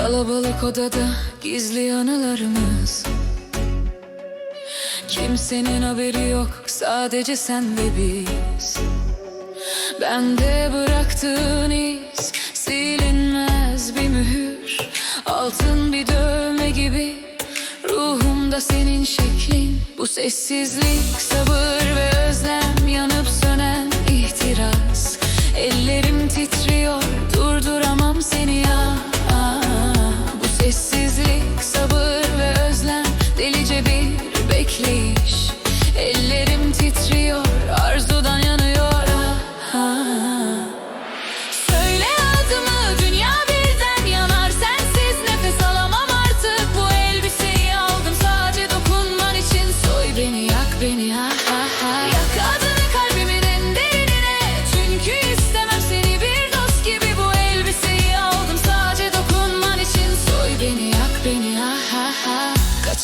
Kalabalık odada gizli anılarımız. Kimsenin haberi yok sadece sen ve biz. Ben de bıraktığın iz silinmez bir mühür. Altın bir dövme gibi ruhumda senin şeklin. Bu sessizlik sabır ve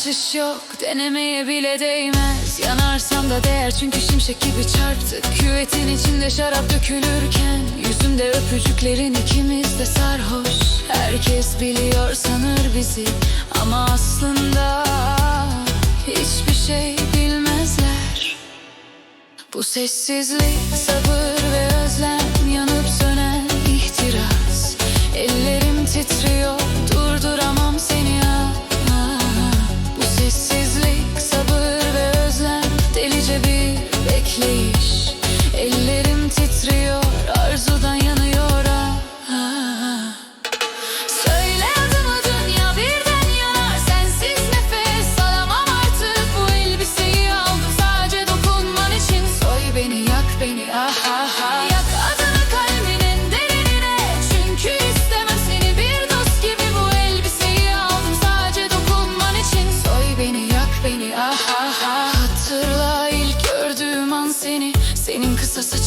kaçış yok Denemeye bile değmez. Yanarsam da değer çünkü şimşek gibi çarptık. Küvetin içinde şarap dökülürken Yüzümde öpücüklerin ikimiz de sarhoş. Herkes biliyor sanır bizi Ama aslında hiçbir şey bilmezler. Bu sessizlik sabır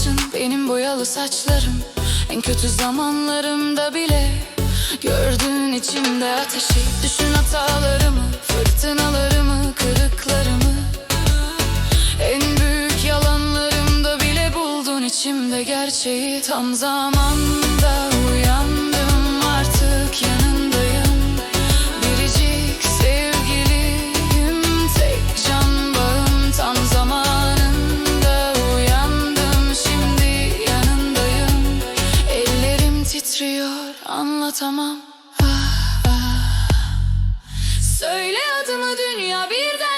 saçın benim boyalı saçlarım. En kötü zamanlarımda bile Gördüğün içimde ateşi. Düşün hatalarımı, fırtınalarımı, kırıklarımı. En büyük yalanlarımda bile buldun içimde gerçeği. Tam zaman Anlatamam ah, ah. Söyle adımı dünya birden